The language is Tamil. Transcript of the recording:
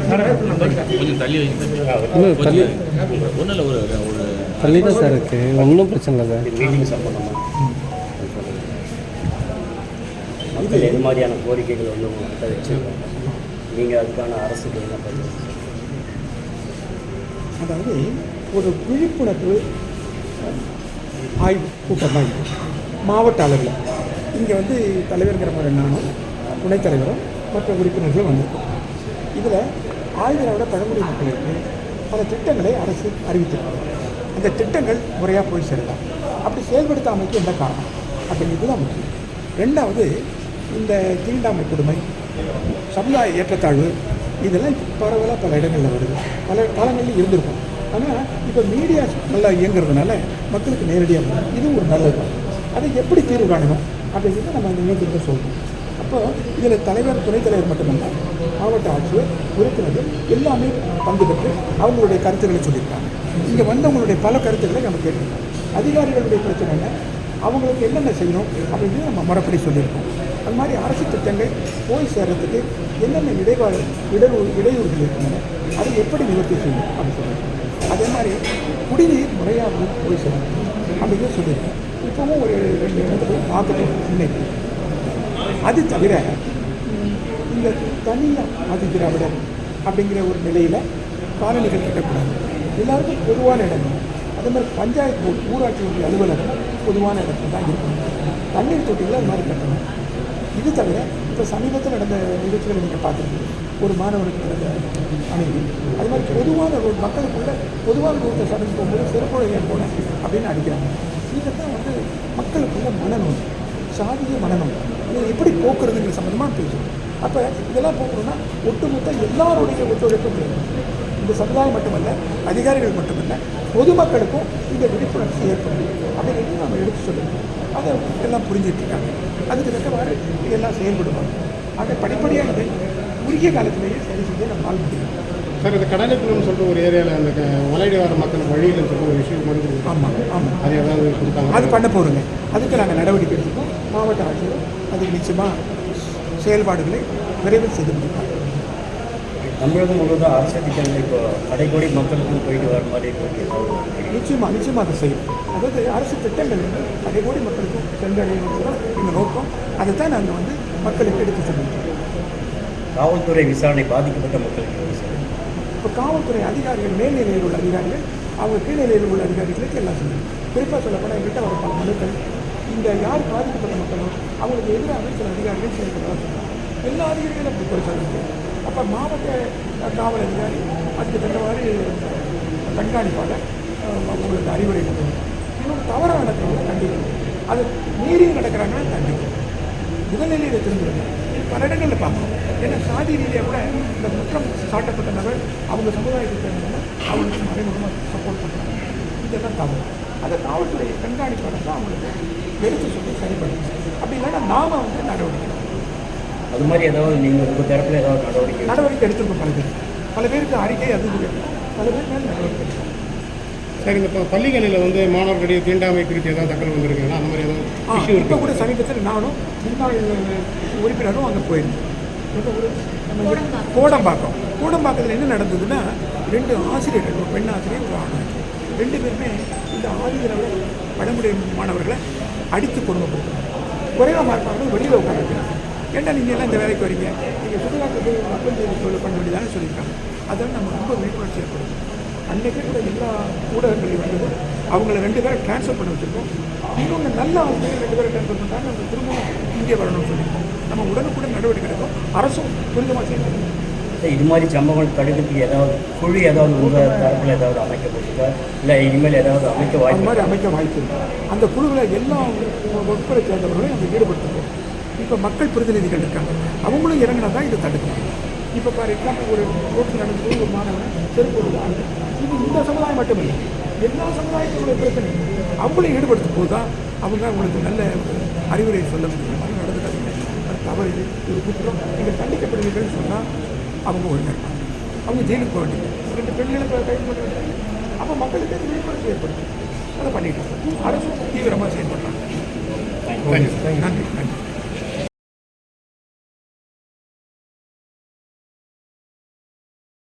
கொஞ்சம் தள்ளி வைங்க இன்னும் தள்ளி ஒன்றும் இல்லை ஒரு ஒரு தள்ளி தான் சார் இருக்கு ஒன்றும் பிரச்சனை இல்லை சார் மீட்டிங் சம்பந்தமாக மக்கள் எது மாதிரியான கோரிக்கைகள் வந்து உங்கள்கிட்ட வச்சுருக்காங்க நீங்கள் அதுக்கான அரசுக்கு என்ன பதில் அதாவது ஒரு விழிப்புணர்வு ஆய்வு கூட்டம் தான் இது மாவட்ட அளவில். இங்கே வந்து தலைவர்கிற மாதிரி நானும் துணைத் தலைவரும் மற்ற உறுப்பினர்களும் வந்திருக்கோம். இதில் ஆய்வினோட பழங்குடி மக்களுக்கு பல திட்டங்களை அரசு அறிவித்திருக்கிறது அந்த திட்டங்கள் முறையாக போய் சேரலாம் அப்படி செயல்படுத்தாமைக்கு என்ன காரணம்? அப்படிங்கிறது தான் முக்கியம். ரெண்டாவது இந்த தீண்டாமை கொடுமை சமுதாய ஏற்றத்தாழ்வு இதெல்லாம் பரவலாக பல இடங்களில் வருது. பல காலங்களில் இருந்திருக்கும். ஆனால் இப்போ மீடியா நல்லா இயங்குறதுனால மக்களுக்கு நேரடியாக வரும் இதுவும் ஒரு நல்லது. அதை எப்படி தீர்வு காணணும்? அப்படிங்கிறத நம்ம அந்த நேரத்தில் சொல்லணும் அப்போ இதில் தலைவர் துணைத் தலைவர் மட்டுமல்ல மாவட்ட ஆட்சியர் உறுப்பினர்கள் எல்லாமே பங்கு பெற்று அவங்களுடைய கருத்துக்களை சொல்லியிருக்காங்க. இங்கே வந்தவங்களுடைய பல கருத்துக்களை நம்ம கேட்டிருக்கோம். அதிகாரிகளுடைய பிரச்சனை என்ன? அவங்களுக்கு என்னென்ன செய்யணும் அப்படின்னு நம்ம முறைப்படி சொல்லியிருக்கோம். அது மாதிரி அரசு திட்டங்கள் போய் சேர்றதுக்கு என்னென்ன இடைவாறு இடையூறு இடையூறுகள் இருக்கின்றன அதை எப்படி நிவர்த்தி செய்யணும் அப்படின்னு சொல்லியிருக்கோம். அதே மாதிரி குடிநீர் முறையாக போய் சேரணும் அப்படின்னு சொல்லியிருக்கோம். இப்போவும் ஒரு ரெண்டு இடத்துல பார்த்துட்டு இன்னைக்கு அது தவிர இந்த தனியாக அது திராவிடர் அப்படிங்கிற ஒரு நிலையில் காலனிகள் கட்டக்கூடாது. எல்லாருக்கும் பொதுவான இடம். அதே மாதிரி பஞ்சாயத்து போர்டு ஊராட்சி ஒன்றிய அலுவலகம் பொதுவான இடத்துல தான் இருக்கும். தண்ணீர் தொட்டிகளை அது மாதிரி கட்டணும். இது தவிர இப்போ சமீபத்தில் நடந்த நிகழ்ச்சிகளை நீங்கள் பார்த்துருக்கீங்க ஒரு மாணவனுக்கு நடந்த அணுகி அது மாதிரி பொதுவான ரோடு மக்களுக்குள்ள பொதுவான ரோட்டை சடங்கு போகும்போது சிறப்புடைய போன அப்படின்னு அடிக்கிறாங்க இதெல்லாம் வந்து மக்களுக்குள்ள மனநோய். சாதிய மனநம். இதை எப்படி போக்குறதுங்கிற சம்மந்தமாக பேசும் அப்போ இதெல்லாம் போக்கணும்னா ஒட்டுமொத்த எல்லாருடைய ஒத்துழைப்பும் இந்த சமுதாயம் மட்டுமல்ல அதிகாரிகள் மட்டுமல்ல பொதுமக்களுக்கும் இந்த விழிப்புணர்ச்சி ஏற்படும். அப்படின்னு நம்ம எடுத்து சொல்லணும். அதை எல்லாம் புரிஞ்சிட்டு இருக்காங்க. அதுக்கு தக்கவாறு எல்லாம் செயல்படுவாங்க. ஆக படிப்படியானது குறுகிய காலத்திலேயே சரி செஞ்சு நம்மால் முடியும். சார் இந்த கடலுக்குன்னு சொல்லிட்டு ஒரு ஏரியாவில் அந்த மலையடி வர மக்கள் வழியில் சொல்லிட்டு ஒரு விஷயம் வந்து ஆமாம் ஆமாம் அது ஏதாவது கொடுத்தாங்க அது பண்ண போகிறோங்க அதுக்கு நாங்கள் நடவடிக்கை எடுத்துக்கோம். மாவட்ட ஆட்சியர் அதுக்கு நிச்சயமாக செயல்பாடுகளை விரைவில் செய்து முடிப்பாங்க. தமிழகம் முழுவதும் அரசு திட்டங்கள் இப்போ கடைக்கோடி மக்களுக்கும் போயிட்டு வர மாதிரி இருக்கு? நிச்சயமாக நிச்சயமாக அதை செய்யும். அதாவது அரசு திட்டங்கள் வந்து அதை கோடி மக்களுக்கும் சென்றடைவது தான் எங்கள் நோக்கம். அதை தான் நாங்கள் வந்து மக்களுக்கு எடுத்து சொல்லியிருக்கோம். காவல்துறை விசாரணை பாதிக்கப்பட்ட மக்களுக்கு? இப்போ காவல்துறை அதிகாரிகள் மேல்நிலையில் உள்ள அதிகாரிகள் அவங்க கீழ்நிலையில் உள்ள அதிகாரிகளுக்கு எல்லாம் செய்யும் குறிப்பாக சொல்லப்போனால் எங்கிட்ட வர பல மனுக்கள் இந்த யார் பாதிக்கப்பட்ட மக்களோ அவங்களுக்கு எதிராக சில அதிகாரிகள் செயல்படுறதா சொல்கிறாங்க எல்லா அதிகாரிகளும் அப்படி குறை சொல்ல அப்போ மாவட்ட காவல் அதிகாரி அதுக்கு தக்கவாறு கண்காணிப்பாளர் அவங்களுக்கு அறிவுரை கொடுக்கணும் இன்னும் தவறாக நடக்கிறவங்க கண்டிப்பாக. அது மீறி நடக்கிறாங்கன்னா கண்டிப்பாக. முதல்நிலையில் திரும்புறது. பல இடங்களில் பார்க்கணும் ஏன்னா சாதி ரீதியாக கூட இந்த குற்றம் சாட்டப்பட்ட நபர் அவங்க சமுதாயத்துக்கு சேர்ந்தவங்க அவங்களுக்கு மறைமுகமாக சப்போர்ட் பண்ணுறாங்க இதெல்லாம் தவறு. அதை காவல்துறை கண்காணிப்பாளர் தான் அவங்களுக்கு எடுத்து சொல்லி சரிபடுது அப்படி இல்லைன்னா நாம வந்து நடவடிக்கை. அது மாதிரி ஏதாவது நீங்கள் உங்கள் தரப்பில் ஏதாவது நடவடிக்கை நடவடிக்கை எடுத்திருக்கோம் பல பேர். பல பேருக்கு அறிக்கை அது. பல பேர் மேலே நடவடிக்கை எடுக்கணும். சார் இந்த பள்ளிகளில் வந்து மாணவர்களுடைய தீண்டாமை குறித்து ஏதாவது தகவல் வந்திருக்குங்களா? அந்த மாதிரி ஏதாவது இப்போ கூட சமீபத்தில் நானும் முன்னாள் உறுப்பினரும் அங்கே இங்க கோடம்பாக்கம். கோடம்பாக்கத்தில் என்ன நடந்ததுன்னா ரெண்டு ஆசிரியர்கள் ஒரு பெண் ஆசிரியர் ஒரு ஆண் ஆசிரியர். ரெண்டு பேருமே இந்த ஆதிதிராவிட வடமுறை மாணவர்களை அடித்து கொடுமைப்படுத்துறாங்க குறைவாக மார்க்காக வெளியில் உட்கார வைக்கிறாங்க ஏன்டா நீங்கள் எல்லாம் இந்த வேலைக்கு வரீங்க? நீங்கள் சுற்றுலாக்கு மக்கள் சேவை தொழில் பண்ண வேண்டியதானே சொல்லியிருக்காங்க. அதெல்லாம் நம்ம ரொம்ப விழிப்புணர்ச்சி ஏற்படும் அன்றைக்கே கூட எல்லா ஊடகங்களையும் வந்தது அவங்கள ரெண்டு பேரை ட்ரான்ஸ்ஃபர் பண்ண வச்சுருக்கோம். இன்னொன்று நல்ல ஆசிரியர் ரெண்டு பேரை ட்ரான்ஸ்ஃபர் பண்ணிட்டாங்க அவங்க திரும்பவும் இங்கே வரணும்னு சொல்லியிருக்கோம். நம்ம உடனுக்குடன் நடவடிக்கை எடுக்கும் அரசும் துரிதமாக செய்யணும். இது மாதிரி சம்பவங்கள் தடுக்கிறதுக்கு ஏதாவது குழு ஏதாவது உங்கள் தரப்பில் ஏதாவது அமைக்கப்பட்டிருக்கா இல்லை இனிமேல் ஏதாவது அமைக்க அந்த வாய்ப்பு மாதிரி அமைக்க வாய்ப்பு இருக்கு. அந்த குழுவில் எல்லா வகுப்பை சேர்ந்தவர்களையும் அங்கே ஈடுபடுத்துவோம். இப்போ மக்கள் பிரதிநிதிகள் இருக்காங்க. அவங்களும் இறங்கினா தான் இதை தடுக்க முடியும். இப்போ ஃபார் எக்ஸாம்பிள் ஒரு ரோட்டில் நடந்து ஒரு மாணவன் செருப்பு ஆண்டு இது இந்த சமுதாயம் மட்டும் இல்லை எல்லா சமுதாயத்தோட பிரச்சனை அவங்களையும் ஈடுபடுத்தும் போது தான் அவங்க அவங்களுக்கு நல்ல ஒரு அறிவுரை சொல்ல முடியும். அது தவறு. இது இது குற்றம். நீங்கள் தண்டிக்கப்படுவீர்கள்னு சொன்னால் அவங்க ஒழுங்கா இருப்பாங்க அவங்க ஜெயிலுக்கு போக வேண்டியது. ரெண்டு பெண்களை கைது பண்ண வேண்டியது. அப்போ மக்களுக்கு அது விழிப்புணர்ச்சி ஏற்படுத்தும். அதை பண்ணிட்டு அரசும் தீவிரமாக செயல்படுறாங்க. நன்றி. நன்றி.